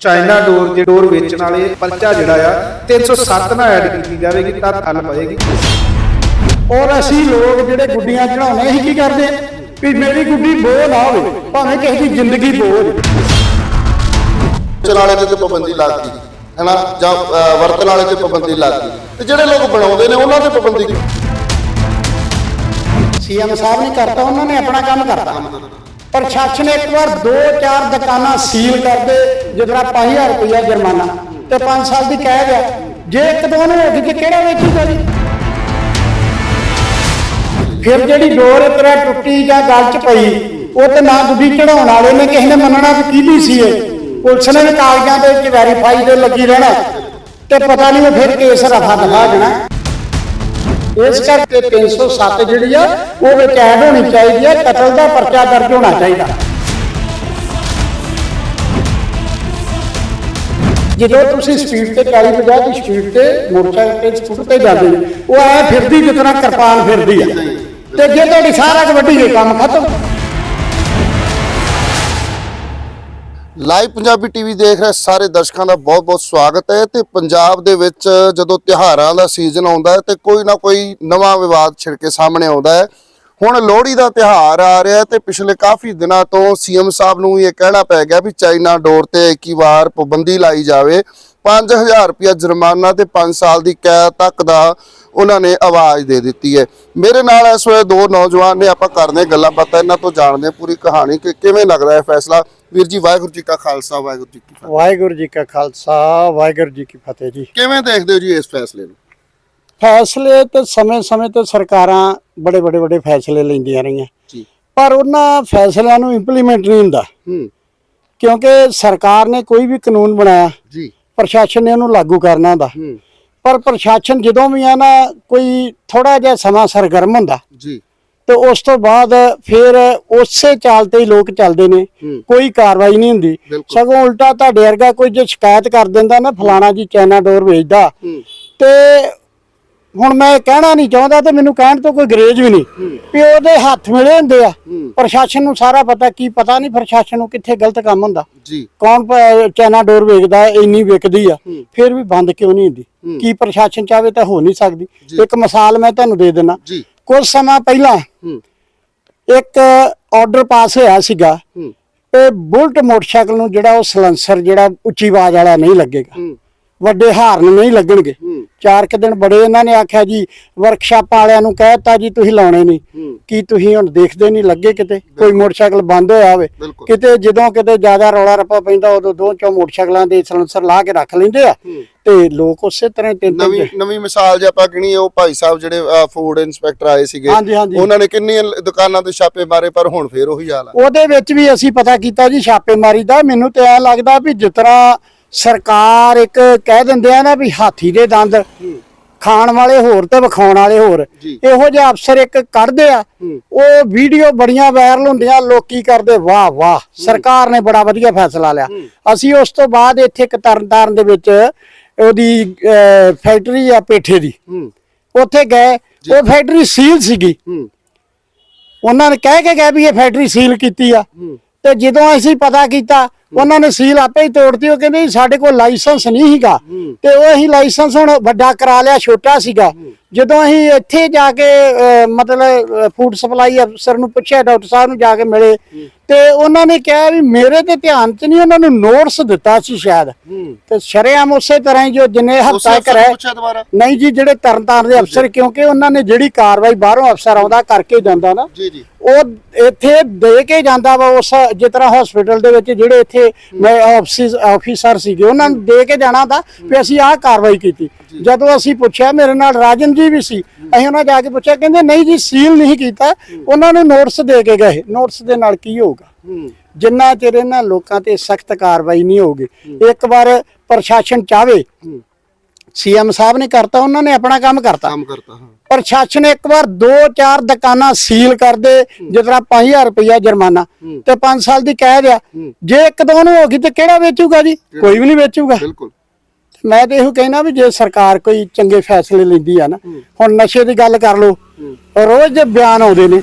China ਡੋਰ ਜੇ ਡੋਰ ਵੇਚਣ ਵਾਲੇ ਪਰਚਾ ਜਿਹੜਾ ਆ 307 ਨਾਲ ਐਡ ਕੀਤੀ ਜਾਵੇਗੀ ਤਾਂ ਥੱਲ ਪਏਗੀ। ਔਰ ਅਸੀਂ ਲੋਕ ਜਿਹੜੇ ਗੁੱਡੀਆਂ ਚੜਾਉਣੇ ਅਸੀਂ ਕੀ ਕਰਦੇ? ਵੀ ਮੇਰੀ ਗੁੱਡੀ ਬੋਝ ਨਾ ਹੋਵੇ ਭਾਵੇਂ ਕਿਸੇ ਦੀ ਜ਼ਿੰਦਗੀ ਬੋਝ ਵੇਚਣ ਵਾਲੇ ਤੇ ਪਾਬੰਦੀ ਲੱਗਦੀ ਹੈਨਾ? ਜਾਂ ਵਰਤਣ ਵਾਲੇ ਤੇ ਪਾਬੰਦੀ ਲੱਗਦੀ ਤੇ ਜਿਹੜੇ ਲੋਕ ਬਣਾਉਂਦੇ ਨੇ ਉਹਨਾਂ ਤੇ ਪਾਬੰਦੀ? ਸੀਐਮ ਸਾਹਿਬ ਨੇ ਕਰਤਾ ਉਹਨਾਂ ਨੇ ਆਪਣਾ ਕੰਮ ਕਰਤਾ। ਪ੍ਰਸ਼ਾਸਨ ਇੱਕ ਵਾਰ ਦੋ ਚਾਰ ਦੁਕਾਨਾਂ ਸੀਲ ਕਰ ਦੇ ਜਿਹਦਾ 5000 ਰੁਪਇਆ ਜੁਰਮਾਨਾ ਤੇ 5 ਸਾਲ ਦੀ ਕੈਦ ਆ। ਜੇ ਇੱਕ ਦੋ ਨੂੰ ਹੋ ਗਈ ਕਿਹੜਾ ਵੇਚੂਗਾ ਜੀ? ਫਿਰ ਜਿਹੜੀ ਡੋਰ ਤੇਰਾ ਟੁੱਟੀ ਜਾਂ ਗੱਲ ਚ ਪਈ, ਉਹ ਤੇ ਨਾ ਗੁੱਡੀ ਚੜਾਉਣ ਵਾਲੇ ਨੇ, ਕਿਸੇ ਨੇ ਮੰਨਣਾ ਵੀ ਕਿਹਦੀ ਸੀ ਇਹ। ਪੁਲਿਸ ਨੇ ਵੀ ਕਾਗਜ਼ਾਂ ਦੇ ਵਿੱਚ ਵੈਰੀਫਾਈ ਦੇ ਲੱਗੀ ਰਹਿਣਾ। ਤੇ ਪਤਾ ਨਹੀਂ ਉਹ ਫਿਰ ਕੇਸ ਰਫਾ ਦਫਾ ਜਾਣਾ ਇਸ ਕਰਕੇ 307 ਜਿਹੜੀ ਆ ਉਹ ਵਿੱਚ ਐਡ ਹੋਣੀ ਚਾਹੀਦੀ ਹੈ ਕਤਲ ਦਾ ਪਰਚਾ ਦਰਜ ਹੋਣਾ ਚਾਹੀਦਾ। ਜਦੋਂ ਤੁਸੀਂ ਸਪੀਡ ਤੇ 40 50 ਦੀ ਸਪੀਡ ਤੇ ਮੋਟਰਸਾਈਕਲ ਤੇ ਸਕੂਟਰ ਤੇ ਜਾਂਦੇ ਹੋ, ਉਹ ਐ ਫਿਰਦੀ ਜਿਸ ਤਰ੍ਹਾਂ ਕਿਰਪਾਨ ਫਿਰਦੀ ਆ। ਤੇ ਜੇ ਤੁਹਾਡੀ ਸਾਰਾ ਕਬੱਡੀ ਦੇ ਕੰਮ ਖਤਮ ਲਾਈਵ ਪੰਜਾਬੀ ਟੀਵੀ ਦੇਖ ਰਹੇ ਸਾਰੇ ਦਰਸ਼ਕਾਂ ਦਾ ਬਹੁਤ-ਬਹੁਤ ਸਵਾਗਤ ਹੈ ਤੇ ਪੰਜਾਬ ਦੇ ਵਿੱਚ ਜਦੋਂ ਤਿਉਹਾਰਾਂ ਦਾ ਸੀਜ਼ਨ ਆਉਂਦਾ ਹੈ ਤੇ ਕੋਈ ਨਾ ਕੋਈ ਨਵਾਂ ਵਿਵਾਦ ਛਿੜ ਕੇ ਸਾਹਮਣੇ ਆਉਂਦਾ ਹੈ। ਹੁਣ ਲੋਹੜੀ ਦਾ ਤਿਉਹਾਰ ਆ ਰਿਹਾ ਹੈ ਤੇ ਪਿਛਲੇ ਕਾਫੀ ਦਿਨਾਂ ਤੋਂ ਸੀਐਮ ਸਾਹਿਬ ਨੂੰ ਇਹ ਕਹਿਣਾ ਪੈ ਗਿਆ ਵੀ ਚਾਈਨਾ ਡੋਰ ਤੇ ਇੱਕ ਹੀ ਵਾਰ ਪਾਬੰਦੀ ਲਾਈ ਜਾਵੇ। 5000 ਰੁਪਇਆ ਜੁਰਮਾਨਾ ਤੇ 5 ਸਾਲ ਦੀ ਕੈਦ ਤੱਕ ਦਾ ਉਹਨਾਂ ਨੇ ਆਵਾਜ਼ ਦੇ ਦਿੱਤੀ ਹੈ। ਮੇਰੇ ਨਾਲ ਇਸ ਵੇਲੇ ਦੋ ਨੌਜਵਾਨ ਨੇ, ਆਪਾਂ ਕਰਦੇ ਗੱਲਾਂ ਬਾਤਾਂ ਇਹਨਾਂ ਤੋਂ ਜਾਣਦੇ ਹਾਂ। ਪੂਰੀ ਕਹਾਣੀ ਕਿ ਕਿਵੇਂ ਲੱਗਦਾ ਹੈ ਫੈਸਲਾ? ਵੀਰ ਜੀ ਵਾਹਿਗੁਰੂ ਜੀ ਕਾ ਖਾਲਸਾ ਵਾਹਿਗੁਰੂ ਜੀ ਕੀ ਫਤਿਹ। ਵਾਹਿਗੁਰੂ ਜੀ ਕਾ ਖਾਲਸਾ ਵਾਹਿਗੁਰੂ ਜੀ ਕੀ ਫਤਿਹ ਜੀ। ਕਿਵੇਂ ਦੇਖਦੇ ਹੋ ਜੀ ਇਸ ਫੈਸਲੇ ਨੂੰ? ਫੈਸਲੇ ਤੇ ਸਮੇਂ-ਸਮੇਂ ਤੇ ਸਰਕਾਰਾਂ ਬੜੇ ਬੜੇ ਬੜੇ ਫੈਸਲੇ ਲੈਂਦੀਆਂ ਰਹੀਆਂ। ਜੀ। ਪਰ ਉਹਨਾਂ ਫੈਸਲਿਆਂ ਨੂੰ ਇੰਪਲੀਮੈਂਟ ਨਹੀਂ ਹੁੰਦਾ। ਹੂੰ। ਕਿਉਂਕਿ ਸਰਕਾਰ ਨੇ ਕੋਈ ਵੀ ਕਾਨੂੰਨ ਬਣਾਇਆ ਜੀ। ਪ੍ਰਸ਼ਾਸਨ ਨੇ ਉਹਨੂੰ ਲਾਗੂ ਕਰਨਾ ਹੁੰਦਾ। ਹੂੰ। ਪਰ ਪ੍ਰਸ਼ਾਸਨ ਜਦੋਂ ਵੀ ਆ ਨਾ ਕੋਈ ਥੋੜਾ ਜਿਹਾ ਸਮਾਂ ਸਰਗਰਮ ਹੁੰਦਾ। ਜੀ। ਤੇ ਉਸ ਤੋਂ ਬਾਅਦ ਫਿਰ ਉਸੇ ਚਾਲ ਤੇ ਹੀ ਲੋਕ ਚੱਲਦੇ ਨੇ। ਕੋਈ ਕਾਰਵਾਈ ਨਹੀਂ ਹੁੰਦੀ। ਸਗੋਂ ਉਲਟਾ ਤੁਹਾਡੇ ਵਰਗਾ ਕੋਈ ਜੇ ਸ਼ਿਕਾਇਤ ਕਰ ਦਿੰਦਾ ਨਾ ਫਲਾਣਾ ਜੀ ਚਾਈਨਾ ਡੋਰ ਵੇਚਦਾ। ਤੇ ਹੁਣ ਮੈਂ ਕਹਿਣਾ ਨਹੀਂ ਚਾਹੁੰਦਾ ਤੇ ਮੈਨੂੰ ਕਹਿਣ ਤੋਂ ਕੋਈ ਗਰੇਜ ਵੀ ਨਹੀਂ। ਵੀ ਉਹਦੇ ਹੱਥ ਮਿਲੇ ਹੁੰਦੇ ਆ। ਪ੍ਰਸ਼ਾਸਨ ਨੂੰ ਸਾਰਾ ਪਤਾ ਕੀ ਪਤਾ ਨਹੀਂ ਪ੍ਰਸ਼ਾਸਨ ਨੂੰ ਕਿੱਥੇ ਗਲਤ ਕੰਮ ਹੁੰਦਾ। ਜੀ। ਕੌਣ ਚਾਈਨਾ ਡੋਰ ਵੇਚਦਾ ਇੰਨੀ ਵਿਕਦੀ ਆ। ਫਿਰ ਵੀ ਬੰਦ ਕਿਉਂ ਨਹੀਂ ਹੁੰਦੀ। ਕੀ ਪ੍ਰਸ਼ਾਸਨ ਚਾਹਵੇ ਤਾਂ ਹੋ ਨਹੀਂ ਸਕਦੀ। ਇੱਕ ਮਿਸਾਲ ਮੈਂ ਤੁਹਾਨੂੰ ਦੇ ਦਿੰਦਾ ਕੁਝ ਸਮਾਂ ਪਹਿਲਾਂ ਇੱਕ ਆਰਡਰ ਪਾਸ ਹੋਇਆ ਸੀਗਾ ਹੂੰ। ਤੇ ਬੁਲਟ ਮੋਟਰਸਾਈਕਲ ਨੂੰ ਜਿਹੜਾ ਉਹ ਸਲੈਂਸਰ ਜਿਹੜਾ ਉੱਚੀ ਆਵਾਜ਼ ਵਾਲਾ ਨਹੀਂ ਲੱਗੇਗਾ। ਵੱਡੇ ਹਾਰਨ ਨਹੀਂ ਲੱਗਣਗੇ। ਚਾਰ ਕੁ ਦਿਨ ਬੜੇ ਇਹਨਾਂ ਨੇ ਆਖਿਆ ਜੀ ਵਰਕਸ਼ਾਪ ਵਾਲਿਆਂ ਨੂੰ ਕਹਿਤਾ ਜੀ ਤੁਸੀਂ ਲਾਉਣੇ ਨਹੀਂ। ਕੀ ਤੁਸੀਂ ਹੁਣ ਦੇਖਦੇ ਨਹੀਂ ਲੱਗੇ ਕਿਤੇ? ਕੋਈ ਮੋਟਰਸਾਈਕਲ ਬੰਦ ਹੋਇਆ ਹੋਵੇ। ਕਿਤੇ ਜਦੋਂ ਕਿਤੇ ਜ਼ਿਆਦਾ ਰੌਲਾ ਰੱਪਾ ਪੈਂਦਾ ਉਦੋਂ ਦੋ ਚੋਂ ਮੋਟਰਸਾਈਕਲਾਂ ਦੇ ਸਲੈਂਸਰ ਲਾ ਕੇ ਰੱਖ ਲੈਂਦੇ ਆ। ਤੇ ਲੋਕ ਉਸੇ ਤਰ੍ਹਾਂ ਤਿੰਨ ਨਵੀਂ ਨਵੀਂ ਮਿਸਾਲ ਜੇ ਆਪਾਂ ਗਿਣੀਏ ਉਹ ਭਾਈ ਸਾਹਿਬ ਜਿਹੜੇ ਫੂਡ ਇਨਸਪੈਕਟਰ ਆਏ ਸੀਗੇ। ਉਹਨਾਂ ਨੇ ਕਿੰਨੀਆਂ ਦੁਕਾਨਾਂ ਤੇ ਛਾਪੇ ਮਾਰੇ ਪਰ ਹੁਣ ਫੇਰ ਉਹੀ ਹਾਲ ਆ। ਉਹਦੇ ਵਿੱਚ ਵੀ ਅਸੀਂ ਪਤਾ ਕੀਤਾ ਜੀ ਛਾਪੇਮਾਰੀ ਦਾ। ਮੈਨੂੰ ਤੇ ਐ ਲੱਗਦਾ ਵੀ ਤਰ੍ਹਾਂ ਸਰਕਾਰ ਇੱਕ ਕਹਿ ਦਿੰਦੇ ਆ ਨਾ ਵੀ ਹਾਥੀ ਦੇ ਦੰਦ ਖਾਣ ਵਾਲੇ ਹੋਰ ਤੇ ਵਿਖਾਉਣ ਵਾਲੇ ਹੋਰ। ਇਹੋ ਜਿਹੇ ਅਫਸਰ ਇੱਕ ਕੱਢਦੇ ਆ। ਉਹ ਵੀਡੀਓ ਬੜੀਆਂ ਵਾਇਰਲ ਹੁੰਦੀਆਂ ਲੋਕੀ ਕਰਦੇ ਵਾਹ ਵਾਹ। ਸਰਕਾਰ ਨੇ ਬੜਾ ਵਧੀਆ ਫੈਸਲਾ ਲਿਆ। ਅਸੀਂ ਉਸ ਤੋਂ ਬਾਅਦ ਇੱਥੇ ਇੱਕ ਤਰਨਤਾਰਨ ਦੇ ਵਿੱਚ ਉਹਦੀ ਫੈਕਟਰੀ ਆ ਪੇਠੇ ਦੀ। ਉੱਥੇ ਗਏ। ਉਹ ਫੈਕਟਰੀ ਸੀਲ ਸੀਗੀ। ਉਹਨਾਂ ਨੇ ਕਹਿ ਕੇ ਗਏ ਵੀ ਇਹ ਫੈਕਟਰੀ ਸੀਲ ਕੀਤੀ ਆ। ਤੇ ਜਦੋਂ ਅਸੀਂ ਪਤਾ ਕੀਤਾ ਉਹਨਾਂ ਨੇ ਸੀਲ ਆਪੇ ਹੀ ਤੋੜਤੀ ਉਹ ਕਹਿੰਦੇ ਸਾਡੇ ਕੋਲ ਲਾਇਸੈਂਸ ਨਹੀਂ ਸੀਗਾ। ਤੇ ਉਹ ਅਸੀਂ ਲਾਇਸੈਂਸ ਹੁਣ ਵੱਡਾ ਕਰਾ ਲਿਆ ਛੋਟਾ ਸੀਗਾ। ਜਦੋਂ ਅਸੀਂ ਇੱਥੇ ਜਾ ਕੇ ਮਤਲਬ ਫੂਡ ਸਪਲਾਈ ਅਫਸਰ ਨੂੰ ਪੁੱਛਿਆ ਡਾਕਟਰ ਸਾਹਿਬ ਨੂੰ ਜਾ ਕੇ ਮਿਲੇ ਤੇ ਉਹਨਾਂ ਨੇ ਕਿਹਾ ਵੀ ਮੇਰੇ ਤੇ ਧਿਆਨ ਚ ਨਹੀਂ ਉਹਨਾਂ ਨੂੰ ਨੋਟਸ ਦਿੱਤਾ ਸੀ ਸ਼ਾਇਦ। ਤੇ ਸ਼ਰੇਆਮ ਉਸੇ ਤਰ੍ਹਾਂ ਹੀ ਜੋ ਜਿੰਨੇ ਹਫਤਾ ਕਰੇ ਨਹੀਂ ਜੀ ਜਿਹੜੇ ਤਰਨਤਾਰਨ ਦੇ ਅਫਸਰ ਕਿਉਂਕਿ ਉਹਨਾਂ ਨੇ ਜਿਹੜੀ ਕਾਰਵਾਈ ਬਾਹਰੋਂ ਅਫਸਰ ਆਉਂਦਾ ਕਰਕੇ ਜਾਂਦਾ ਨਾ। ਜੀ ਜੀ। ਉਹ ਇੱਥੇ ਦੇ ਕੇ ਜਾਂਦਾ ਵਾ ਉਸ ਜਿਸ ਤਰ੍ਹਾਂ ਹਸਪੀਟਲ ਦੇ ਵਿੱਚ ਜਿਹੜੇ ਇੱਥੇ ਮੈਂ ਆਫਿਸ ਆਫੀਸਰ ਸੀਗੇ ਉਹਨਾਂ ਨੂੰ ਦੇ ਕੇ ਜਾਣਾ ਤਾਂ ਵੀ ਅਸੀਂ ਆਹ ਕਾਰਵਾਈ ਕੀਤੀ। ਜਦੋਂ ਅਸੀਂ ਪੁੱਛਿਆ ਮੇਰੇ ਨਾਲ ਰਾਜਨ ਜੀ ਵੀ ਸੀ ਅਸੀਂ ਉਹਨਾਂ ਜਾ ਕੇ ਪੁੱਛਿਆ ਕਹਿੰਦੇ ਨਹੀਂ ਜੀ ਸੀਲ ਨਹੀਂ ਕੀਤਾ। ਉਹਨਾਂ ਨੂੰ ਨੋਟਿਸ ਦੇ ਕੇ ਗਏ। ਨੋਟਿਸ ਦੇ ਨਾਲ ਕੀ ਹੋਊਗਾ? ਜਿੰਨਾ ਚਿਰ ਇਹਨਾਂ ਲੋਕਾਂ ਤੇ ਸਖਤ ਕਾਰਵਾਈ ਨਹੀਂ ਹੋਊਗੀ ਇੱਕ ਵਾਰ ਪ੍ਰਸ਼ਾਸਨ ਚਾਵੇ ਸੀਐਮ ਸਾਹਿਬ ਨੇ ਕਰਤਾ ਉਹਨਾਂ ਨੇ ਆਪਣਾ ਕੰਮ ਕਰਤਾ। ਕੰਮ ਕਰਤਾ ਹਾਂ। ਪ੍ਰਸ਼ਾਸਨ ਇੱਕ ਵਾਰ ਦੋ ਚਾਰ ਦੁਕਾਨਾਂ ਸੀਲ ਕਰ ਦੇ ਜਿਸ ਤਰ੍ਹਾਂ 5000 ਰੁਪਇਆ ਜੁਰਮਾਨਾ ਤੇ 5 ਸਾਲ ਦੀ ਕੈਦ ਆ। ਜੇ ਇੱਕ ਦੋ ਨੂੰ ਹੋ ਗਈ ਤੇ ਕਿਹੜਾ ਵੇਚੂਗਾ ਜੀ? ਕੋਈ ਵੀ ਨਹੀਂ ਵੇਚੂਗਾ। ਬਿਲਕੁਲ। ਮੈਂ ਤੇ ਇਹੋ ਕਹਿਣਾ ਵੀ ਜੇ ਸਰਕਾਰ ਕੋਈ ਚੰਗੇ ਫੈਸਲੇ ਲੈਂਦੀ ਆ ਨਾ ਹੁਣ ਨਸ਼ੇ ਦੀ ਗੱਲ ਕਰ ਲਓ। ਰੋਜ਼ ਦੇ ਬਿਆਨ ਆਉਂਦੇ ਨੇ।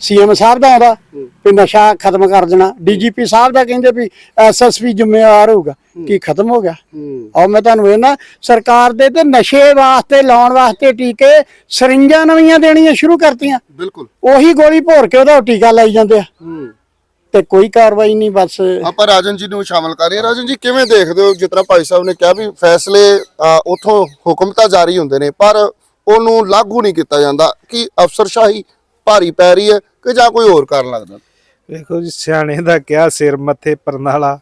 ਸੀਐਮ ਸਾਹਿਬ ਦਾ ਆਉਂਦਾ ਵੀ ਨਸ਼ਾ ਖਤਮ ਕਰ ਦੇਣਾ। ਡੀਜੀਪੀ ਸਾਹਿਬ ਦਾ ਕਹਿੰਦੇ ਵੀ ਐਸਐਸਪੀ ਜ਼ਿੰਮੇਵਾਰ ਹੋਊਗਾ। ਕੀ ਖਤਮ ਹੋ ਗਿਆ? ਔਰ ਮੈਂ ਤੁਹਾਨੂੰ ਇਹ ਨਾ ਸਰਕਾਰ ਦੇ ਤੇ ਨਸ਼ੇ ਵਾਸਤੇ ਲਾਉਣ ਵਾਸਤੇ ਟੀਕੇ ਸਰਿੰਜਾਂ ਨਵੀਆਂ ਦੇਣੀਆਂ ਸ਼ੁਰੂ ਕਰਤੀਆਂ। ਬਿਲਕੁਲ। ਉਹੀ ਗੋਲੀ ਭੋਰ ਕੇ ਉਹਦਾ ਟੀਕਾ ਲਾਈ ਜਾਂਦੇ ਆ। ਤੇ ਕੋਈ ਕਾਰਵਾਈ ਨਹੀਂ ਬਸ ਆਪਾਂ ਰਾਜਨ ਜੀ ਨੂੰ ਸ਼ਾਮਲ ਕਰ ਰਹੇ। ਰਾਜਨ ਜੀ ਕਿਵੇਂ ਦੇਖਦੇ ਹੋ? ਜਿਸ ਤਰ੍ਹਾਂ ਭਾਈ ਸਾਹਿਬ ਨੇ ਕਿਹਾ ਵੀ ਫੈਸਲੇ ਉੱਥੋਂ ਹੁਕਮ ਤਾਂ ਜਾਰੀ ਹੁੰਦੇ ਨੇ ਪਰ ਉਹਨੂੰ ਲਾਗੂ ਨਹੀਂ ਕੀਤਾ ਜਾਂਦਾ। ਕਿ ਅਫਸਰਸ਼ਾਹੀ ਭਾਰੀ ਪੈ ਰਹੀ ਹੈ ਕਿ ਜਾਂ ਕੋਈ ਹੋਰ ਕਾਰਨ ਲੱਗਦਾ? ਵੇਖੋ ਜੀ ਸਿਆਣੇ ਦਾ ਕਿਹਾ ਸਿਰ ਮੱਥੇ ਪਰਨਾਲਾ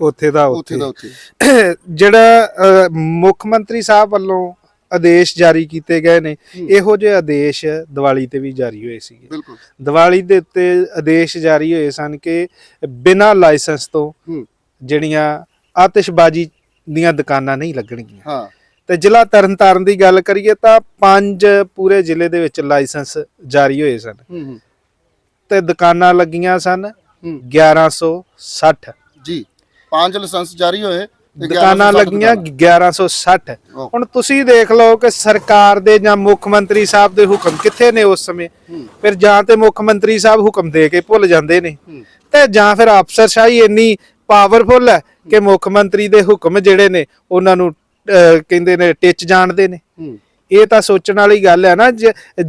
ਉੱਥੇ ਦਾ ਉੱਥੇ। ਜਿਹੜਾ ਮੁੱਖ ਮੰਤਰੀ ਸਾਹਿਬ ਵੱਲੋਂ ਆਦੇਸ਼ ਜਾਰੀ ਕੀਤੇ ਗਏ ਨੇ ਇਹੋ ਜਿਹੇ ਆਦੇਸ਼ ਦੀਵਾਲੀ ਤੇ ਵੀ ਜਾਰੀ ਹੋਏ ਸੀਗੇ। ਬਿਲਕੁਲ। ਦੀਵਾਲੀ ਦੇ ਉੱਤੇ ਆਦੇਸ਼ ਜਾਰੀ ਹੋਏ ਸਨ ਕਿ ਬਿਨਾਂ ਲਾਇਸੈਂਸ ਤੋਂ ਜਿਹੜੀਆਂ ਆਤਿਸ਼ਬਾਜ਼ੀ ਦੀਆਂ ਦੁਕਾਨਾਂ ਨਹੀਂ ਲੱਗਣਗੀਆਂ। ਹਾਂ। ਤੇ ਜ਼ਿਲ੍ਹਾ ਤਰਨਤਾਰਨ ਦੀ ਗੱਲ ਕਰੀਏ ਤਾਂ ਪੰਜ ਪੂਰੇ ਜ਼ਿਲ੍ਹੇ ਦੇ ਵਿੱਚ ਲਾਇਸੈਂਸ ਜਾਰੀ ਹੋਏ ਸਨ ਤੇ ਦੁਕਾਨਾਂ ਲੱਗੀਆਂ ਸਨ ਹੂੰ 1160 ਜੀ ਪੰਜ ਲਾਇਸੈਂਸ ਜਾਰੀ ਹੋਏ ਦੁਕਾਨਾਂ 1160 ਲੱਗੀਆਂ ਦੁਕਾਨਾਂ। 1160 ਓਹ। ਹੁਣ ਤੁਸੀਂ ਦੇਖ ਲਓ ਕਿ ਸਰਕਾਰ ਦੇ ਜਾਂ ਮੁੱਖ ਮੰਤਰੀ ਸਾਹਿਬ ਦੇ ਹੁਕਮ ਕਿੱਥੇ ਨੇ ਉਸ ਸਮੇਂ। ਫਿਰ ਜਾਂ ਤੇ ਮੁੱਖ ਮੰਤਰੀ ਸਾਹਿਬ ਹੁਕਮ ਦੇ ਕੇ ਭੁੱਲ ਜਾਂਦੇ ਨੇ। ਤੇ ਜਾਂ ਫਿਰ ਅਫਸਰਸ਼ਾਹੀ ਇੰਨੀ ਪਾਵਰਫੁਲ ਹੈ ਕਿ ਮੁੱਖ ਮੰਤਰੀ ਦੇ ਹੁਕਮ ਜਿਹੜੇ ਨੇ ਉਹਨਾਂ ਨੂੰ ਕਹਿੰਦੇ ਨੇ ਟਿੱਚ ਜਾਣਦੇ ਨੇ। ਇਹ ਤਾਂ ਸੋਚਣ ਵਾਲੀ ਗੱਲ ਹੈ ਨਾ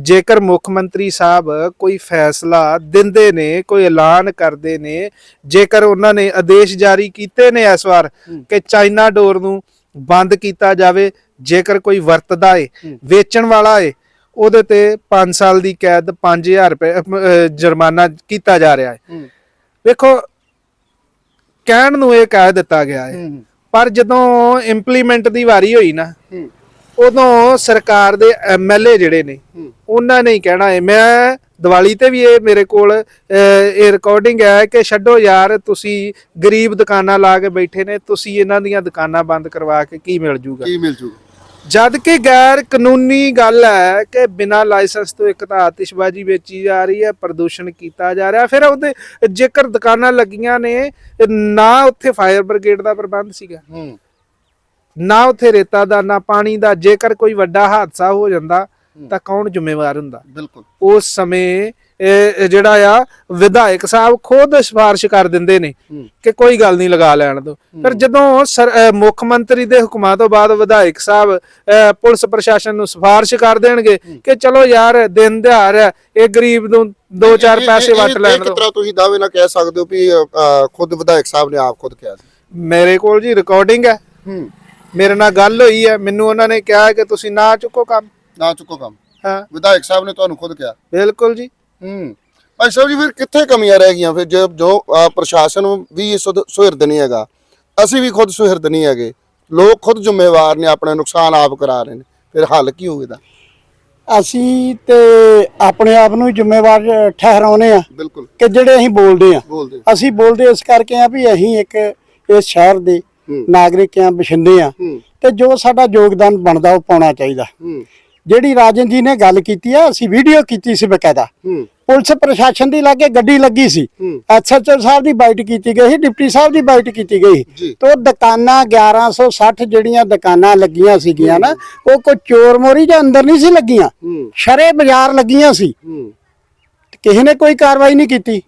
ਜੇਕਰ ਮੁੱਖ ਮੰਤਰੀ ਸਾਹਿਬ ਕੋਈ ਫੈਸਲਾ ਦਿੰਦੇ ਨੇ ਕੋਈ ਐਲਾਨ ਕਰਦੇ ਨੇ ਜੇਕਰ ਉਹਨਾਂ ਨੇ ਆਦੇਸ਼ ਜਾਰੀ ਕੀਤੇ ਨੇ ਇਸ ਵਾਰ ਕਿ ਚਾਈਨਾ ਡੋਰ ਨੂੰ ਬੰਦ ਕੀਤਾ ਜਾਵੇ ਜੇਕਰ ਕੋਈ ਵਰਤਦਾ ਏ ਵੇਚਣ ਵਾਲਾ ਏ ਉਹਦੇ ਤੇ 5 ਸਾਲ ਦੀ ਕੈਦ 5000 ਰੁਪਏ ਜੁਰਮਾਨਾ ਕੀਤਾ ਜਾ ਰਿਹਾ ਹੈ। ਵੇਖੋ ਕਹਿਣ ਨੂੰ ਇਹ ਕਹਿ ਦਿੱਤਾ ਗਿਆ ਹੂੰ। ਪਰ ਜਦੋਂ ਇੰਪਲੀਮੈਂਟ ਦੀ ਵਾਰੀ ਹੋਈ ਨਾ ਉਦੋਂ ਸਰਕਾਰ ਦੇ ਐਮਐਲਏ ਜਿਹੜੇ ਨੇ ਉਹਨਾਂ ਨੇ ਹੀ ਕਹਿਣਾ ਹੈ ਮੈਂ ਦੀਵਾਲੀ ਤੇ ਵੀ ਇਹ ਮੇਰੇ ਕੋਲ ਇਹ ਰਿਕਾਰਡਿੰਗ ਹੈ ਕਿ ਛੱਡੋ ਯਾਰ ਤੁਸੀਂ ਗਰੀਬ ਦੁਕਾਨਾਂ ਲਾ ਕੇ ਬੈਠੇ ਨੇ ਤੁਸੀਂ ਇਹਨਾਂ ਦੀਆਂ ਦੁਕਾਨਾਂ ਬੰਦ ਕਰਵਾ ਕੇ ਕੀ ਮਿਲ ਜੂਗਾ? ਕੀ ਮਿਲ ਜੂਗਾ? ਜਦ ਕਿ ਗੈਰ ਕਾਨੂੰਨੀ ਗੱਲ ਹੈ ਕਿ ਬਿਨਾਂ ਲਾਇਸੈਂਸ ਤੋਂ ਇੱਕ ਤਾਂ ਆਤਿਸ਼ਬਾਜ਼ੀ ਵੇਚੀ ਜਾ ਰਹੀ ਹੈ ਪ੍ਰਦੂਸ਼ਣ ਕੀਤਾ ਜਾ ਰਿਹਾ। ਫਿਰ ਉਹਦੇ ਜੇਕਰ ਦੁਕਾਨਾਂ ਲੱਗੀਆਂ ਨੇ ਨਾ ਉੱਥੇ ਫਾਇਰ ਬ੍ਰਿਗੇਡ ਦਾ ਪ੍ਰਬੰਧ ਸੀਗਾ। ਨਾ ਉੱਥੇ ਰੇਤਾ ਦਾ ਨਾ ਪਾਣੀ ਦਾ ਜੇਕਰ ਕੋਈ ਵੱਡਾ ਹਾਦਸਾ ਹੋ ਜਾਂਦਾ ਤਾਂ ਕੌਣ ਜ਼ਿੰਮੇਵਾਰ ਹੁੰਦਾ? ਬਿਲਕੁਲ। ਉਸ ਸਮੇਂ ਇਹ ਜਿਹੜਾ ਆ ਵਿਧਾਇਕ ਸਾਹਿਬ ਖੁਦ ਸਿਫਾਰਿਸ਼ ਕਰ ਦਿੰਦੇ ਨੇ ਕਿ ਕੋਈ ਗੱਲ ਨਹੀਂ ਲਗਾ ਲੈਣ ਦੋ ਪਰ ਜਦੋਂ ਮੁੱਖ ਮੰਤਰੀ ਦੇ ਹੁਕਮਾਂ ਤੋਂ ਬਾਅਦ ਵਿਧਾਇਕ ਸਾਹਿਬ ਪੁਲਿਸ ਪ੍ਰਸ਼ਾਸਨ ਨੂੰ ਸਿਫਾਰਿਸ਼ ਕਰ ਦੇਣਗੇ ਕਿ ਚਲੋ ਯਾਰ ਦਿਨ ਦਿਹਾੜ ਹੈ ਇਹ ਗਰੀਬ ਨੂੰ ਦੋ ਚਾਰ ਪੈਸੇ ਵਟ ਲੈਣ ਦੋ ਤਰ੍ਹਾਂ ਤੁਸੀਂ ਦਾਅਵੇ ਨਾਲ ਕਹਿ ਸਕਦੇ ਹੋ ਵੀ ਖੁਦ ਵਿਧਾਇਕ ਸਾਹਿਬ ਨੇ ਆਪ ਖੁਦ ਕਿਹਾ ਸੀ? ਮੇਰੇ ਕੋਲ ਜੀ ਰਿਕਾਰਡਿੰਗ ਹੂੰ। ਮੇਰੇ ਨਾਲ ਗੱਲ ਹੋਈ ਹੈ। ਮੈਨੂੰ ਉਹਨਾਂ ਨੇ ਕਿਹਾ ਕਿ ਤੁਸੀਂ ਨਾ ਚੁੱਕੋ ਕੰਮ। ਨਾ ਚੁੱਕੋ ਕੰਮ। ਹਾਂ। ਵਿਧਾਇਕ ਸਾਹਿਬ ਨੇ ਤੁਹਾਨੂੰ ਖੁਦ ਕਿਹਾ? ਬਿਲਕੁਲ ਜੀ। ਹੂੰ। ਭਾਈ ਸਾਹਿਬ ਜੀ ਫਿਰ ਕਿੱਥੇ ਕਮੀਆਂ ਰਹਿ ਗਈਆਂ? ਫਿਰ ਜੋ ਜੋ ਪ੍ਰਸ਼ਾਸਨ ਵੀ ਸੁਹਿਰਦ ਨਹੀਂ ਹੈਗਾ। ਅਸੀਂ ਵੀ ਖੁਦ ਸੁਹਿਰਦ ਨਹੀਂ ਹੈਗੇ। ਲੋਕ ਖੁਦ ਜ਼ਿੰਮੇਵਾਰ ਨੇ ਆਪਣਾ ਨੁਕਸਾਨ ਆਪ ਕਰਾ ਰਹੇ ਨੇ। ਫਿਰ ਹੱਲ ਕੀ ਹੋਵੇਗਾ ਅਸੀਂ ਤੇ ਆਪਣੇ ਆਪ ਨੂੰ ਜ਼ਿੰਮੇਵਾਰ ਠਹਿਰਾਉਨੇ ਆ ਬਿਲਕੁਲ। ਕਿ ਜਿਹੜੇ ਅਸੀਂ ਬੋਲਦੇ ਆ ਅਸੀਂ ਬੋਲਦੇ ਇਸ ਕਰਕੇ ਆ ਵੀ ਅਸੀਂ ਇੱਕ ਇਸ ਸ਼ਹਿਰ ਦੇ। ਨਾਗਰਿਕ ਆ ਬਸ਼ਿੰਦੇ ਆ ਤੇ ਜੋ ਸਾਡਾ ਯੋਗਦਾਨ ਬਣਦਾ ਉਹ ਪਾਉਣਾ ਚਾਹੀਦਾ। ਹੂੰ। ਜਿਹੜੀ ਰਾਜਨ ਜੀ ਨੇ ਗੱਲ ਕੀਤੀ ਆ ਅਸੀਂ ਵੀਡੀਓ ਕੀਤੀ ਸੀ ਬਕਾਇਦਾ। ਪੁਲਿਸ ਪ੍ਰਸ਼ਾਸਨ ਦੀ ਲਾਗੇ ਗੱਡੀ ਲੱਗੀ ਸੀ। ਐਸਐਚਓ ਸਾਹਿਬ ਦੀ ਬਾਈਟ ਕੀਤੀ ਗਈ ਡਿਪਟੀ ਸਾਹਿਬ ਦੀ ਬਾਈਟ ਕੀਤੀ ਗਈ। ਤੋਂ ਦੁਕਾਨਾਂ 1160 ਜਿਹੜੀਆਂ ਦੁਕਾਨਾਂ ਲੱਗੀਆਂ ਸੀਗੀਆਂ ਨਾ ਉਹ ਕੋਈ ਚੋਰ ਮੋਰੀ ਜਾਂ ਅੰਦਰ ਨਹੀਂ ਸੀ ਲੱਗੀਆਂ। ਸ਼ਰੇ ਬਾਜ਼ਾਰ ਲੱਗੀਆਂ ਸੀ। ਕਿਸੇ ਨੇ ਕੋਈ ਕਾਰਵਾਈ ਨਹੀਂ ਕੀਤੀ।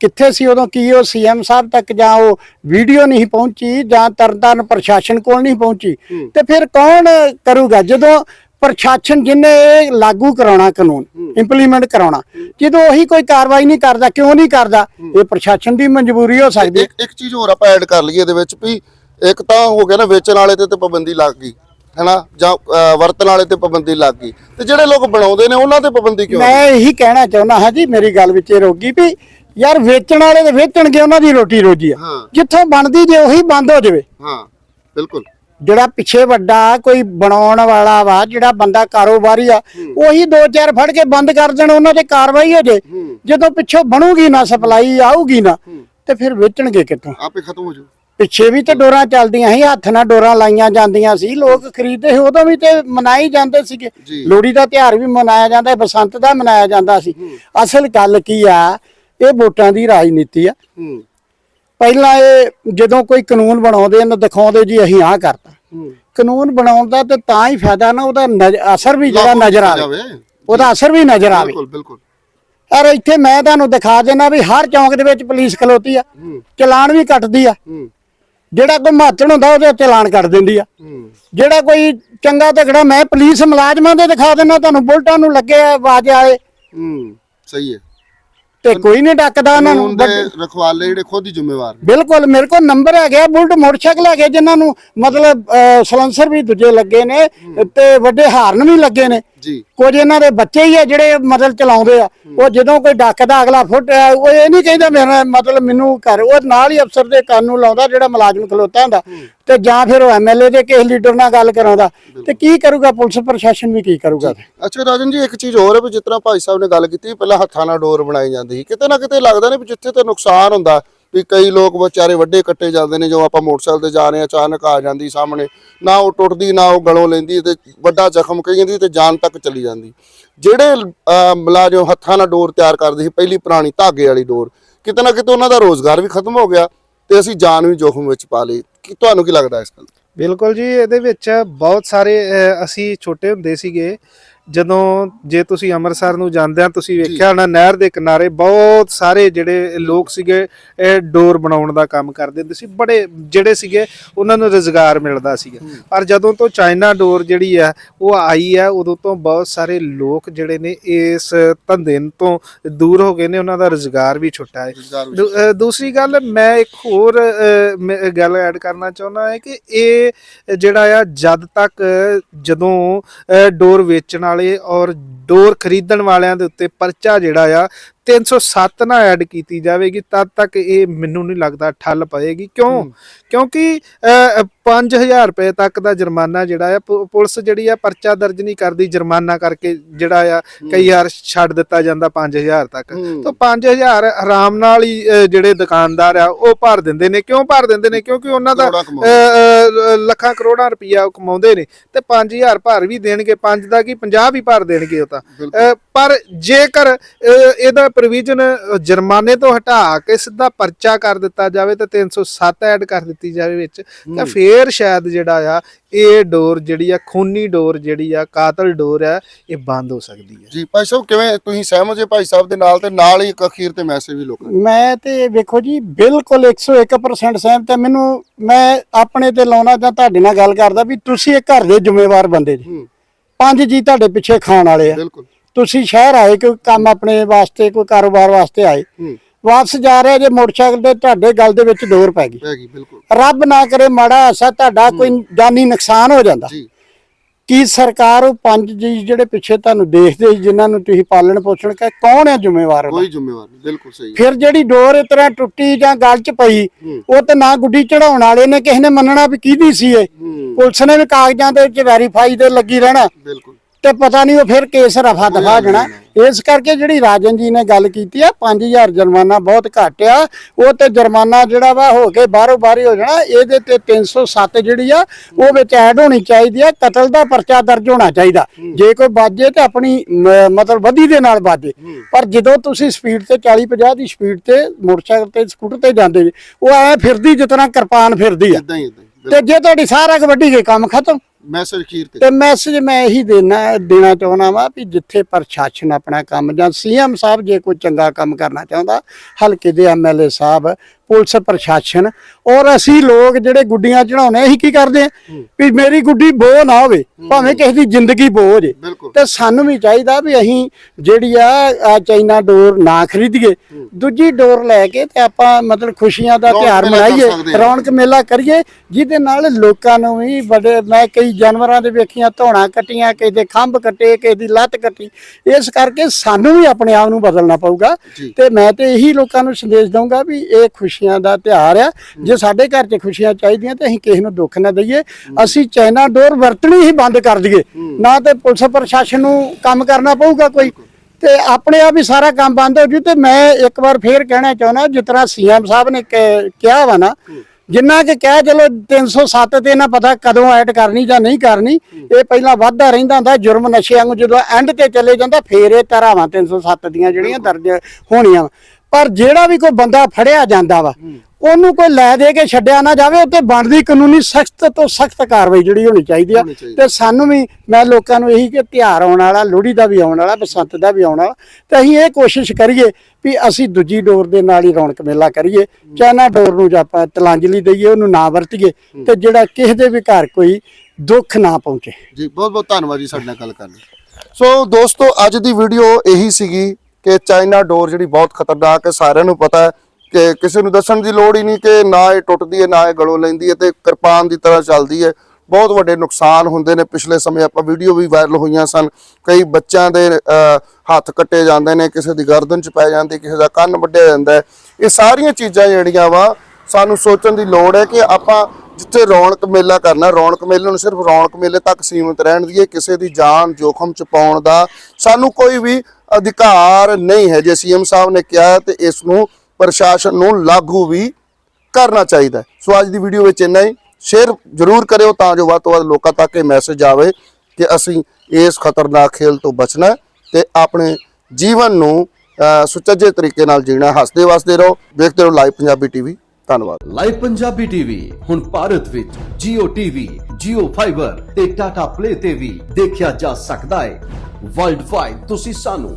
ਕਿੱਥੇ ਸੀ ਉਦੋਂ ਕੀ ਉਹ ਸੀਐਮ ਸਾਹਿਬ ਤੱਕ ਜਾਂ ਉਹ ਵੀਡੀਓ ਨਹੀਂ ਪਹੁੰਚੀ ਜਾਂ ਤਰਨਤਾਰਨ ਪ੍ਰਸ਼ਾਸਨ ਕੋਲ ਨਹੀਂ ਪਹੁੰਚੀ। ਤੇ ਫਿਰ ਕੌਣ ਕਰੂਗਾ? ਜਦੋਂ ਪ੍ਰਸ਼ਾਸਨ ਇਹ ਲਾਗੂ ਕਰਾਉਣਾ ਕਾਨੂੰਨ ਇੰਪਲੀਮੈਂਟ ਕਰਾਉਣਾ ਜਦੋਂ ਉਹੀ ਕੋਈ ਕਾਰਵਾਈ ਨਹੀਂ ਕਰਦਾ ਕਿਉਂ ਨਹੀਂ ਕਰਦਾ ਇਹ ਪ੍ਰਸ਼ਾਸਨ ਦੀ ਮਜਬੂਰੀ ਹੋ ਸਕਦੀ ਹੈ। ਇੱਕ ਚੀਜ਼ ਹੋਰ ਆਪਾਂ ਐਡ ਕਰ ਲਈਏ ਇਹਦੇ ਵਿੱਚ ਵੀ ਇੱਕ ਤਾਂ ਹੋ ਗਿਆ ਨਾ ਵੇਚਣ ਵਾਲੇ ਤੇ ਪਾਬੰਦੀ ਲੱਗ ਗਈ ਹੈਨਾ? ਜਾਂ ਵਰਤਣ ਵਾਲੇ ਤੇ ਪਾਬੰਦੀ ਲੱਗ ਗਈ। ਤੇ ਜਿਹੜੇ ਲੋਕ ਬਣਾਉਂਦੇ ਨੇ ਉਹਨਾਂ ਤੇ ਪਾਬੰਦੀ ਕਿਉਂ? ਮੈਂ ਇਹੀ ਕਹਿਣਾ ਚਾਹੁੰਦਾ ਹਾਂ ਜੀ ਮੇਰੀ ਗੱਲ ਵਿੱਚ ਰੋਗੀ ਵੀ ਯਾਰ ਵੇਚਣ ਵਾਲੇ ਤੇ ਵੇਚਣਗੇ ਉਹਨਾਂ ਦੀ ਰੋਟੀ ਰੋਜੀ ਆ। ਜਿੱਥੋਂ ਬਣਦੀ ਜੇ ਉਹੀ ਬੰਦ ਹੋ ਜਾਵੇ। ਹਾਂ ਬਿਲਕੁਲ। ਜਿਹੜਾ ਪਿੱਛੇ ਵੱਡਾ ਕੋਈ ਬਣਾਉਣ ਵਾਲਾ ਵਾ ਜਿਹੜਾ ਬੰਦਾ ਕਾਰੋਬਾਰੀ ਆ ਉਹੀ ਦੋ ਚਾਰ ਫੜ ਕੇ ਬੰਦ ਕਰ ਦੇਣ ਉਹਨਾਂ ਤੇ ਕਾਰਵਾਈ ਹੋ ਜੇ। ਜਦੋਂ ਪਿੱਛੋਂ ਬਣੂਗੀ ਨਾ ਸਪਲਾਈ ਆਊਗੀ ਨਾ ਤੇ ਫਿਰ ਵੇਚਣਗੇ ਕਿੱਥੋਂ? ਆਪੇ ਖਤਮ ਹੋ ਜਾਊ। ਪਿੱਛੇ ਵੀ ਤੇ ਡੋਰਾਂ ਚੱਲਦੀਆਂ ਸੀ ਹੱਥ ਨਾਲ ਡੋਰਾਂ ਲਾਈਆਂ ਜਾਂਦੀਆਂ ਸੀ ਲੋਕ ਖਰੀਦਦੇ ਸੀ ਉਦੋਂ ਵੀ ਤੇ ਮਨਾਈ ਜਾਂਦੇ ਸੀਗੇ। ਜੀ। ਲੋਹੜੀ ਦਾ ਤਿਉਹਾਰ ਵੀ ਮਨਾਇਆ ਜਾਂਦਾ ਬਸੰਤ ਦਾ ਮਨਾਇਆ ਜਾਂਦਾ ਸੀ। ਅਸਲ ਗੱਲ ਕੀ ਆ ਇਹ ਵੋਟਾਂ ਦੀ ਰਾਜਨੀਤੀ ਆ। ਪਹਿਲਾਂ ਇਹ ਜਦੋਂ ਕੋਈ ਕਾਨੂੰਨ ਬਣਾਉਂਦੇ ਨੇ ਦਿਖਾਉਂਦੇ ਜੀ ਅਸੀਂ ਆਹ ਕਰਤਾ। ਕਾਨੂੰਨ ਬਣਾਉਣ ਦਾ ਤੇ ਤਾਂ ਹੀ ਫਾਇਦਾ ਨਾ ਉਹਦਾ ਅਸਰ ਵੀ ਜਿਹੜਾ ਨਜ਼ਰ ਆਵੇ। ਉਹਦਾ ਅਸਰ ਵੀ ਨਜ਼ਰ ਆਵੇ। ਬਿਲਕੁਲ ਬਿਲਕੁਲ। ਔਰ ਇੱਥੇ ਮੈਂ ਤੁਹਾਨੂੰ ਦਿਖਾ ਦੇਣਾ ਵੀ ਹਰ ਚੌਂਕ ਦੇ ਵਿੱਚ ਪੁਲਿਸ ਖਲੋਤੀ ਆ। ਚਲਾਨ ਵੀ ਕੱਟਦੀ ਆ। ਜਿਹੜਾ ਕੋਈ ਮਾਤੜ ਹੁੰਦਾ ਉਹਦੇ ਚਲਾਨ ਕੱਟ ਦਿੰਦੀ ਆ। ਜਿਹੜਾ ਕੋਈ ਚੰਗਾ ਤਗੜਾ ਮੈਂ ਪੁਲਿਸ ਮੁਲਾਜ਼ਮਾਂ ਦੇ ਦਿਖਾ ਦੇਣਾ ਤੁਹਾਨੂੰ ਬੁਲਟਾਂ ਨੂੰ ਲੱਗੇ ਆਵਾਜ਼ ਆਏ ਹੂੰ। ਸਹੀ ਹੈ। ਤੇ ਕੋਈ ਨਹੀਂ ਡੱਕਦਾ ਉਹਨਾਂ ਨੂੰ ਕਾਨੂੰਨ ਦੇ ਰਖਵਾਲੇ ਜਿਹੜੇ ਖੁਦ ਹੀ ਜ਼ਿੰਮੇਵਾਰ ਨੇ। ਬਿਲਕੁਲ ਮੇਰੇ ਕੋਲ ਨੰਬਰ ਹੈਗੇ ਆ ਬੁਲਟ ਮੋਟਰਸਾਈਕਲ ਹੈਗੇ ਜਿਨ੍ਹਾਂ ਨੂੰ ਮਤਲਬ ਅਹ, ਸਲੈਂਸਰ ਵੀ ਦੂਜੇ ਲੱਗੇ ਨੇ ਤੇ ਵੱਡੇ ਹਾਰਨ ਵੀ ਲੱਗੇ ਨੇ ਜੀ। ਕੁਝ ਇਹਨਾਂ ਦੇ ਬੱਚੇ ਹੀ ਆ ਜਿਹੜੇ ਮਤਲਬ ਚਲਾਉਂਦੇ ਆ। ਉਹ ਜਦੋਂ ਕੋਈ ਡੱਕਦਾ ਅਗਲਾ ਫੁੱਟ ਉਹ ਇਹ ਨਹੀਂ ਕਹਿੰਦਾ ਮੇਰਾ ਮਤਲਬ ਮੈਨੂੰ ਕਰ ਉਹ ਨਾਲ ਹੀ ਅਫਸਰ ਦੇ ਕੰਨ ਨੂੰ ਲਾਉਂਦਾ ਜਿਹੜਾ ਮੁਲਾਜ਼ਮ ਖਲੋਤਾ ਹੁੰਦਾ। ਤੇ ਜਾਂ ਫਿਰ ਉਹ ਐਮਐਲਏ ਦੇ ਕਿਸੇ ਲੀਡਰ ਨਾਲ ਗੱਲ ਕਰਾਉਂਦਾ। ਤੇ ਕੀ ਕਰੂਗਾ ਪੁਲਿਸ ਪ੍ਰਸ਼ਾਸਨ ਵੀ ਕੀ ਕਰੂਗਾ? ਅੱਛਾ ਰਾਜਨ ਜੀ ਇੱਕ ਚੀਜ਼ ਹੋਰ ਹੈ ਵੀ ਜਿਸ ਤਰ੍ਹਾਂ ਭਾਈ ਸਾਹਿਬ ਨੇ ਗੱਲ ਕੀਤੀ ਪਹਿਲਾਂ ਹੱਥਾਂ ਨਾਲ ਡੋਰ ਬਣਾਈ ਜਾਂਦੀ ਸੀ। ਕਿਤੇ ਨਾ ਕਿਤੇ ਲੱਗਦਾ ਨੇ ਵੀ ਜਿੱਥੇ ਤੇ ਨੁਕਸਾਨ ਹੁੰਦਾ ਵੀ ਕਈ ਲੋਕ ਵਿਚਾਰੇ ਵੱਡੇ ਕੱਟੇ ਜਾਂਦੇ ਨੇ ਜੋ ਆਪਾਂ ਮੋਟਰਸਾਈਕਲ ਤੇ ਜਾ ਰਹੇ ਹਾਂ ਅਚਾਨਕ ਆ ਜਾਂਦੀ ਸਾਹਮਣੇ ਨਾ ਉਹ ਟੁੱਟਦੀ ਨਾ ਉਹ ਗਲੋਂ ਲੈਂਦੀ ਤੇ ਵੱਡਾ ਜ਼ਖਮ ਕਈ ਦੀ ਤੇ ਜਾਨ ਤੱਕ ਚਲੀ ਜਾਂਦੀ। ਜਿਹੜੇ ਅਹ, ਮੁਲਾਜ਼ਮ ਹੱਥਾਂ ਨਾਲ ਡੋਰ ਤਿਆਰ ਕਰਦੇ ਸੀ ਪਹਿਲੀ ਪੁਰਾਣੀ ਧਾਗੇ ਵਾਲੀ ਡੋਰ ਕਿਤੇ ਨਾ ਕਿਤੇ ਉਹਨਾਂ ਦਾ ਰੋਜ਼ਗਾਰ ਵੀ ਖਤਮ ਹੋ ਗਿਆ ਤੇ ਅਸੀਂ ਜਾਨ ਵੀ ਜੋਖਮ ਵਿੱਚ ਪਾ ਲਈ। ਕੀ ਤੁਹਾਨੂੰ ਕੀ ਲੱਗਦਾ ਇਸ ਗੱਲ ਬਿਲਕੁਲ ਜੀ ਇਹਦੇ ਵਿੱਚ ਬਹੁਤ ਸਾਰੇ ਅਸੀਂ ਛੋਟੇ ਹੁੰਦੇ ਸੀਗੇ ਜਦੋਂ ਜੇ ਤੁਸੀਂ ਅੰਮ੍ਰਿਤਸਰ ਨੂੰ ਜਾਂਦੇ ਆ ਤੁਸੀਂ ਵੇਖਿਆ ਹੋਣਾ ਨਹਿਰ ਦੇ ਕਿਨਾਰੇ ਬਹੁਤ ਸਾਰੇ ਜਿਹੜੇ ਲੋਕ ਸੀਗੇ ਇਹ ਡੋਰ ਬਣਾਉਣ ਦਾ ਕੰਮ ਕਰਦੇ ਹੁੰਦੇ ਸੀ। ਬੜੇ ਜਿਹੜੇ ਸੀਗੇ ਉਹਨਾਂ ਨੂੰ ਰੋਜ਼ਗਾਰ ਮਿਲਦਾ ਸੀਗਾ। ਪਰ ਜਦੋਂ ਤੋਂ ਚਾਈਨਾ ਡੋਰ ਜਿਹੜੀ ਆ ਉਹ ਆਈ ਆ ਉਦੋਂ ਤੋਂ ਬਹੁਤ ਸਾਰੇ ਲੋਕ ਜਿਹੜੇ ਨੇ ਇਸ ਧੰਦੇ ਤੋਂ ਦੂਰ ਹੋ ਗਏ ਨੇ ਉਹਨਾਂ ਦਾ ਰੋਜ਼ਗਾਰ ਵੀ ਛੁੱਟਾ ਹੈ। ਦੂਸਰੀ ਗੱਲ ਮੈਂ ਇੱਕ ਹੋਰ ਗੱਲ ਐਡ ਕਰਨਾ ਚਾਹੁੰਦਾ ਹੈ ਕਿ ਇਹ ਜਿਹੜਾ ਆ ਜਦ ਤੱਕ ਜਦੋਂ ਡੋਰ ਵੇਚਣ ਵਾਲੇ ਔਰ ਡੋਰ ਖਰੀਦਣ ਵਾਲਿਆਂ ਦੇ ਉੱਤੇ ਪਰਚਾ ਜਿਹੜਾ ਆ 307 ਨਾ ਐਡ ਕੀਤੀ ਜਾਵੇਗੀ ਤਦ ਤੱਕ ਇਹ ਮੈਨੂੰ ਨਹੀਂ ਲੱਗਦਾ ਠੱਲ ਪਏਗੀ। ਕਿਉਂ? ਕਿਉਂਕਿ ਅਹ, 5000 ਰੁਪਏ ਤੱਕ ਦਾ ਜੁਰਮਾਨਾ ਜਿਹੜਾ ਆ ਪੁਲਿਸ ਜਿਹੜੀ ਆ ਪਰਚਾ ਦਰਜ ਨਹੀਂ ਕਰਦੀ ਜੁਰਮਾਨਾ ਕਰਕੇ ਜਿਹੜਾ ਆ ਕਈ ਵਾਰ ਛੱਡ ਦਿੱਤਾ ਜਾਂਦਾ 5000 ਤੱਕ। ਤਾਂ 5000 ਆਰਾਮ ਨਾਲ ਹੀ ਜਿਹੜੇ ਦੁਕਾਨਦਾਰ ਆ ਉਹ ਭਰ ਦਿੰਦੇ ਨੇ। ਕਿਉਂ ਭਰ ਦਿੰਦੇ ਨੇ? ਕਿਉਂਕਿ ਉਹਨਾਂ ਦਾ ਲੱਖਾਂ ਕਰੋੜਾਂ ਰੁਪਈਆ ਉਹ ਕਮਾਉਂਦੇ ਨੇ। ਤੇ 5000 ਭਰ ਵੀ ਦੇਣਗੇ 5 ਦਾ ਕੀ 50 ਵੀ ਭਰ ਦੇਣਗੇ ਉਹ ਤਾਂ। ਪਰ ਜੇਕਰ ਇਹਦਾ ਪ੍ਰੋਵੀਜ਼ਨ ਜੁਰਮਾਨੇ ਤੋਂ ਹਟਾ ਕੇ ਸਿੱਧਾ ਪਰਚਾ ਕਰ ਦਿੱਤਾ ਜਾਵੇ ਤੇ 307 ਐਡ ਕਰ ਦਿੱਤੀ ਜਾਵੇ ਵਿੱਚ ਤਾਂ ਫੇਰ ਸ਼ਾਇਦ ਜਿਹੜਾ ਆ ਇਹ ਡੋਰ ਜਿਹੜੀ ਆ ਖੂਨੀ ਡੋਰ ਜਿਹੜੀ ਆ ਕਾਤਲ ਡੋਰ ਆ ਇਹ ਬੰਦ ਹੋ ਸਕਦੀ ਹੈ ਜੀ ਭਾਈ ਸਾਹਿਬ ਕਿਵੇਂ ਤੁਸੀਂ ਸਹਿਮਤ ਜੇ ਭਾਈ ਸਾਹਿਬ ਦੇ ਨਾਲ ਤੇ ਨਾਲ ਹੀ ਇੱਕ ਅਖੀਰ ਤੇ ਮੈਸੇਜ ਵੀ ਲੋਕਾਂ ਨੂੰ? ਮੈਂ ਤੇ ਵੇਖੋ ਜੀ ਬਿਲਕੁਲ 101% ਸਹਿਮਤ ਹਾਂ। ਮੈਨੂੰ ਮੈਂ ਆਪਣੇ ਤੇ ਲਾਉਣਾ ਜਾਂ ਤੁਹਾਡੇ ਨਾਲ ਗੱਲ ਕਰਦਾ ਵੀ ਤੁਸੀਂ ਇਹ ਘਰ ਦੇ ਜ਼ਿੰਮੇਵਾਰ ਬੰਦੇ ਜੀ। ਹੂੰ। ਪੰਜ ਜੀ ਤੁਹਾਡੇ ਪਿੱਛੇ ਖਾਣ ਵਾਲੇ ਆ। ਬਿਲਕੁਲ। ਤੁਸੀਂ ਸ਼ਹਿਰ ਆਏ ਕੋਈ ਕੰਮ ਆਪਣੇ ਵਾਸਤੇ ਕੋਈ ਕਾਰੋਬਾਰ ਵਾਸਤੇ ਆਏ ਵਾਪਸ ਜਾ ਰਹੇ ਜੇ ਮੋਟਰਸਾਈਕਲ ਤੇ ਤੁਹਾਡੇ ਗਲ ਦੇ ਵਿੱਚ ਡੋਰ ਪੈ ਗਈ। ਪੈ ਗਈ ਬਿਲਕੁਲ। ਰੱਬ ਨਾ ਕਰੇ ਮਾੜਾ ਹਾਸਾ ਤੁਹਾਡਾ ਕੋਈ ਜਾਨੀ ਨੁਕਸਾਨ ਹੋ ਜਾਂਦਾ। ਜੀ। ਕੀ ਸਰਕਾਰ ਉਹ ਪੰਜ ਜੀ ਜਿਹੜੇ ਪਿੱਛੇ ਤੁਹਾਨੂੰ ਦੇਖਦੇ ਜਿਨ੍ਹਾਂ ਨੂੰ ਤੁਸੀਂ ਪਾਲਣ ਪੋਸ਼ਣ ਕਰ ਕੌਣ ਹੈ ਜ਼ਿੰਮੇਵਾਰ ਕੋਈ ਜ਼ਿੰਮੇਵਾਰ ਨਹੀਂ ਬਿਲਕੁਲ ਸਹੀ। ਫਿਰ ਜਿਹੜੀ ਡੋਰ ਇਸ ਤਰ੍ਹਾਂ ਟੁੱਟੀ ਜਾਂ ਗਲ 'ਚ ਪਈ। ਉਹ ਤਾਂ ਨਾ ਗੁੱਡੀ ਚੜਾਉਣ ਵਾਲੇ ਨੇ ਕਿਸੇ ਨੇ ਮੰਨਣਾ ਵੀ ਕਿਹਦੀ ਸੀ ਇਹ। ਪੁਲਿਸ ਨੇ ਵੀ ਕਾਗਜ਼ਾਂ ਦੇ ਵਿੱਚ ਵੈਰੀਫਾਈ ਤੇ ਲੱਗੀ ਰਹਿਣਾ। ਬਿਲਕੁਲ। ਤੇ ਪਤਾ ਨਹੀਂ ਉਹ ਫਿਰ ਕੇਸ ਰਫਾ ਦਫਾ ਜਾਣਾ ਇਸ ਕਰਕੇ ਜਿਹੜੀ ਰਾਜਨ ਜੀ ਨੇ ਗੱਲ ਕੀਤੀ ਆ 5000 ਜੁਰਮਾਨਾ ਬਹੁਤ ਘੱਟ ਆ। ਉਹ ਤੇ ਜੁਰਮਾਨਾ ਜਿਹੜਾ ਵਾ ਹੋ ਕੇ ਬਾਹਰੋਂ ਬਾਹਰੀ ਹੋ ਜਾਣਾ ਇਹਦੇ ਤੇ 307 ਜਿਹੜੀ ਆ ਉਹ ਵਿੱਚ ਐਡ ਹੋਣੀ ਚਾਹੀਦੀ ਆ ਕਤਲ ਦਾ ਪਰਚਾ ਦਰਜ ਹੋਣਾ ਚਾਹੀਦਾ। ਜੇ ਕੋਈ ਬਾਜੇ ਤੇ ਆਪਣੀ ਮਤਲਬ ਵਧੀ ਦੇ ਨਾਲ ਬਾਜੇ ਪਰ ਜਦੋਂ ਤੁਸੀਂ ਸਪੀਡ ਤੇ 40 50 ਦੀ ਸਪੀਡ ਤੇ ਮੋਟਰਸਾਈਕਲ ਤੇ ਸਕੂਟਰ ਤੇ ਜਾਂਦੇ ਉਹ ਐ ਫਿਰਦੀ ਤਰ੍ਹਾਂ ਕਿਰਪਾਨ ਫਿਰਦੀ ਆ। ਤੇ ਜੇ ਤੁਹਾਡੀ ਸਾਰਾ ਕਬੱਡੀ ਗਈ ਕੰਮ ਖਤਮ। ਮੈਸੇਜ ਅਖੀਰ ਤੇ ਤੇ ਮੈਸੇਜ ਮੈਂ ਇਹੀ ਦੇਣਾ ਦੇਣਾ ਚਾਹੁੰਦਾ ਵਾਂ ਵੀ ਜਿੱਥੇ ਪ੍ਰਸ਼ਾਸਨ ਆਪਣਾ ਕੰਮ ਜਾਂ ਸੀਐਮ ਸਾਹਿਬ ਜੇ ਕੋਈ ਚੰਗਾ ਕੰਮ ਕਰਨਾ ਚਾਹੁੰਦਾ ਹਲਕੇ ਦੇ ਐਮਐਲਏ ਸਾਹਿਬ ਪੁਲਿਸ ਪ੍ਰਸ਼ਾਸਨ ਔਰ ਅਸੀਂ ਲੋਕ ਜਿਹੜੇ ਗੁੱਡੀਆਂ ਚੜਾਉਣੇ ਅਸੀਂ ਕੀ ਕਰਦੇ ਆ ਵੀ ਮੇਰੀ ਗੁੱਡੀ ਬੋ ਨਾ ਹੋਵੇ ਭਾਵੇਂ ਕਿਸੇ ਦੀ ਜ਼ਿੰਦਗੀ ਬੋ ਹੋ ਜੇ। ਬਿਲਕੁਲ। ਤੇ ਸਾਨੂੰ ਵੀ ਚਾਹੀਦਾ ਵੀ ਅਸੀਂ ਜਿਹੜੀ ਆ ਚਾਈਨਾ ਡੋਰ ਨਾ ਖਰੀਦੀਏ। ਦੂਜੀ ਡੋਰ ਲੈ ਕੇ ਤੇ ਆਪਾਂ ਮਤਲਬ ਖੁਸ਼ੀਆਂ ਦਾ ਰੌਣਕ ਤਿਉਹਾਰ ਮੇਲਾ ਕਰ ਮਨਾਈਏ ਸਕਦੇ। ਰੌਣਕ ਮੇਲਾ ਕਰੀਏ ਜਿਹਦੇ ਨਾਲ ਲੋਕਾਂ ਨੂੰ ਵੀ ਬੜੇ ਮੈਂ ਕਈ ਜਾਨਵਰਾਂ ਦੇ ਵੇਖੀਆਂ ਧੌਣਾ ਕੱਟੀਆਂ ਕਿਸੇ ਦੇ ਖੰਭ ਕੱਟੇ ਕਿਸੇ ਦੀ ਲੱਤ ਕੱਟੀ। ਇਸ ਕਰਕੇ ਸਾਨੂੰ ਵੀ ਆਪਣੇ ਆਪ ਨੂੰ ਬਦਲਣਾ ਪਊਗਾ। ਤੇ ਮੈਂ ਤੇ ਇਹੀ ਲੋਕਾਂ ਨੂੰ ਸੰਦੇਸ਼ ਦਊਂਗਾ ਵੀ ਇਹ ਖੁਸ਼ੀਆਂ ਦਾ ਤਿਉਹਾਰ ਆ। ਜੇ ਸਾਡੇ ਘਰ 'ਚ ਖੁਸ਼ੀਆਂ ਚਾਹੀਦੀਆਂ ਤੇ ਅਸੀਂ ਕਿਸੇ ਨੂੰ ਦੁੱਖ ਨਾ ਦਈਏ। ਅਸੀਂ ਚਾਈਨਾ ਡੋਰ ਵਰਤਣੀ ਹੀ ਬੰਦ ਕਰ ਦਈਏ। ਨਾ ਤੇ ਪੁਲਿਸ ਪ੍ਰਸ਼ਾਸਨ ਨੂੰ ਕੰਮ ਕਰਨਾ ਪਊਗਾ ਕੋਈ। ਤੇ ਆਪਣੇ ਆਪ ਹੀ ਸਾਰਾ ਕੰਮ ਬੰਦ ਹੋ ਜੂ ਤੇ ਮੈਂ ਇੱਕ ਵਾਰ ਫੇਰ ਕਹਿਣਾ ਚਾਹੁੰਦਾ ਜਿਸ ਤਰ੍ਹਾਂ ਸੀਐਮ ਸਾਹਿਬ ਨੇ ਕਿਹਾ ਵਾ ਨਾ ਜਿੰਨਾ ਕਿ ਕਹਿ ਚਲੋ 307 ਤੇ ਨਾ ਪਤਾ ਕਦੋਂ ਐਡ ਕਰਨੀ ਜਾਂ ਨਹੀਂ ਕਰਨੀ ਇਹ ਪਹਿਲਾਂ ਵਾਧਾ ਰਹਿੰਦਾ ਹੁੰਦਾ ਜੁਰਮ ਨਸ਼ਿਆਂ ਨੂੰ ਜਦੋਂ ਐਂਡ ਤੇ ਚਲੇ ਜਾਂਦਾ ਫੇਰ ਇਹ ਧਾਰਾਵਾਂ 307 ਦੀਆਂ ਜਿਹੜੀਆਂ ਦਰਜ ਹੋਣੀਆਂ। ਪਰ ਜਿਹੜਾ ਵੀ ਕੋਈ ਬੰਦਾ ਫੜਿਆ ਜਾਂਦਾ ਵਾ ਉਹਨੂੰ ਕੋਈ ਲੈ ਦੇ ਕੇ ਛੱਡਿਆ ਨਾ ਜਾਵੇ ਉੱਤੇ ਬਣਦੀ ਕਾਨੂੰਨੀ ਸਖਤ ਤੋਂ ਸਖਤ ਕਾਰਵਾਈ ਜਿਹੜੀ ਹੋਣੀ ਚਾਹੀਦੀ ਆ। ਤੇ ਸਾਨੂੰ ਵੀ ਮੈਂ ਲੋਕਾਂ ਨੂੰ ਇਹੀ ਕਿ ਤਿਉਹਾਰ ਆਉਣ ਵਾਲਾ ਲੋਹੜੀ ਦਾ ਵੀ ਆਉਣ ਵਾਲਾ ਬਸੰਤ ਦਾ ਵੀ ਆਉਣ ਵਾਲਾ ਤੇ ਅਸੀਂ ਇਹ ਕੋਸ਼ਿਸ਼ ਕਰੀਏ ਵੀ ਅਸੀਂ ਦੂਜੀ ਡੋਰ ਦੇ ਨਾਲ ਹੀ ਰੌਣਕ ਮੇਲਾ ਕਰੀਏ। ਚਾਈਨਾ ਡੋਰ ਨੂੰ ਆਪਾਂ ਤਲਾਂਜਲੀ ਦਈਏ ਉਹਨੂੰ ਨਾ ਵਰਤੀਏ ਤੇ ਜਿਹੜਾ ਕਿਸੇ ਦੇ ਵੀ ਘਰ ਕੋਈ ਦੁੱਖ ਨਾ ਪਹੁੰਚੇ। ਜੀ ਬਹੁਤ ਬਹੁਤ ਧੰਨਵਾਦ ਜੀ ਸਾਡੇ ਨਾਲ ਗੱਲ ਕਰਨ ਲਈ। ਸੋ ਦੋਸਤੋ ਅੱਜ ਦੀ ਵੀਡੀਓ ਇਹੀ ਸੀਗੀ ਕਿ ਚਾਈਨਾ ਡੋਰ ਜਿਹੜੀ ਬਹੁਤ ਖਤਰਨਾਕ ਹੈ ਸਾਰਿਆਂ ਨੂੰ ਪਤਾ ਹੈ ਕਿ ਕਿਸੇ ਨੂੰ ਦੱਸਣ ਦੀ ਲੋੜ ਹੀ ਨਹੀਂ ਕਿ ਨਾ ਇਹ ਟੁੱਟਦੀ ਹੈ, ਨਾ ਇਹ ਗਲੋਂ ਲੈਂਦੀ ਹੈ ਤੇ ਕਿਰਪਾਨ ਦੀ ਤਰ੍ਹਾਂ ਚੱਲਦੀ ਹੈ। ਬਹੁਤ ਵੱਡੇ ਨੁਕਸਾਨ ਹੁੰਦੇ ਨੇ। ਪਿਛਲੇ ਸਮੇਂ ਆਪਾਂ ਵੀਡੀਓ ਵੀ ਵਾਇਰਲ ਹੋਈਆਂ ਸਨ। ਕਈ ਬੱਚਿਆਂ ਦੇ ਹੱਥ ਕੱਟੇ ਜਾਂਦੇ ਨੇ, ਕਿਸੇ ਦੀ ਗਰਦਨ 'ਚ ਪੈ ਜਾਂਦੀ, ਕਿਸੇ ਦਾ ਕੰਨ ਵੱਢਿਆ ਜਾਂਦਾ ਇਹ ਸਾਰੀਆਂ ਚੀਜ਼ਾਂ ਜਿਹੜੀਆਂ ਵਾ, ਸਾਨੂੰ ਸੋਚਣ ਦੀ ਲੋੜ ਹੈ ਕਿ ਆਪਾਂ ਜਿੱਥੇ ਰੌਣਕ ਮੇਲਾ ਕਰਨਾ, ਰੌਣਕ ਮੇਲੇ ਨੂੰ ਸਿਰਫ ਰੌਣਕ ਮੇਲੇ ਤੱਕ ਸੀਮਿਤ ਰਹਿਣ ਦੀਏ ਕਿਸੇ ਦੀ ਜਾਨ ਜੋਖਮ ਚ ਪਾਉਣ ਦਾ ਸਾਨੂੰ ਕੋਈ ਵੀ ਅਧਿਕਾਰ ਨਹੀਂ ਹੈ। ਜੇ ਸੀਐਮ ਸਾਹਿਬ ਨੇ ਕਿਹਾ ਹੈ ਤੇ ਇਸ ਨੂੰ ਪ੍ਰਸ਼ਾਸਨ ਨੂੰ ਲਾਗੂ ਵੀ ਕਰਨਾ ਚਾਹੀਦਾ ਸੋ ਅੱਜ ਦੀ ਵੀਡੀਓ ਵਿੱਚ ਇੰਨਾ ਹੀ। ਸ਼ੇਅਰ ਜ਼ਰੂਰ ਕਰਿਓ ਤਾਂ ਜੋ ਵੱਧ ਤੋਂ ਵੱਧ ਲੋਕਾਂ ਤੱਕ ਇਹ ਮੈਸੇਜ ਆਵੇ ਕਿ ਅਸੀਂ ਇਸ ਖਤਰਨਾਕ ਖੇਲ ਤੋਂ ਬਚਣਾ ਤੇ ਆਪਣੇ ਜੀਵਨ ਨੂੰ ਸੁਚੱਜੇ ਤਰੀਕੇ ਨਾਲ ਜੀਣਾ ਹੱਸਦੇ ਵਸਦੇ ਰਹੋ। ਦੇਖਦੇ ਰਹੋ ਲਾਈਵ ਪੰਜਾਬੀ ਟੀਵੀ ਧੰਨਵਾਦ। ਲਾਈਵ ਪੰਜਾਬੀ ਟੀਵੀ ਹੁਣ ਭਾਰਤ ਵਿੱਚ Jio TV, Jio Fiber ਤੇ Tata Play ਤੇ ਵੀ ਦੇਖਿਆ ਜਾ ਸਕਦਾ ਹੈ। ਵਰਲਡ ਵਾਈਡ ਤੁਸੀਂ ਸਾਨੂੰ